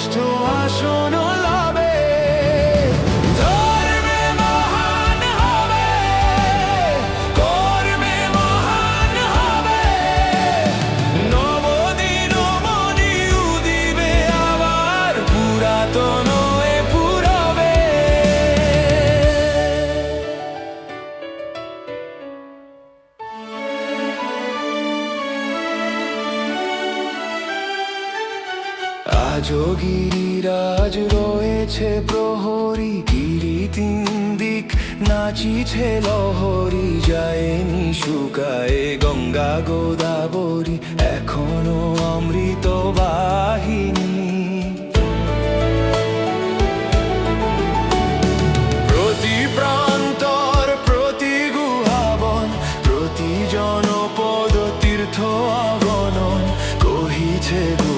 শ্রেষ্ঠ আসন আজও রয়েছে প্রহরী, গিরি তিন দিক নাচিছে লহরি, যায়নি শুকায় গঙ্গা গোদাবরী, এখনও অমৃত বাহিনী। প্রতি প্রান্তর, প্রতি প্রতি জনপদ তীর্থ অগণন কহিছে গুরব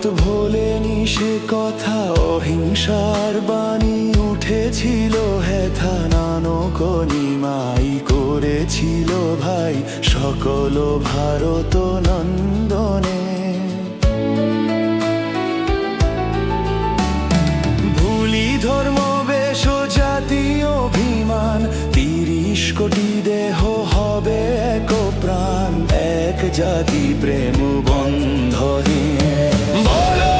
ভারত ভোলেনি সে কথা, অহিংসার বাণী উঠেছিল হেথা নানক নিমাই করেছিল ভাই, সকল ভারত নন্দনে। দুটি দেহ হবে এক প্রাণ এক জাতি প্রেম বন্ধনে বলো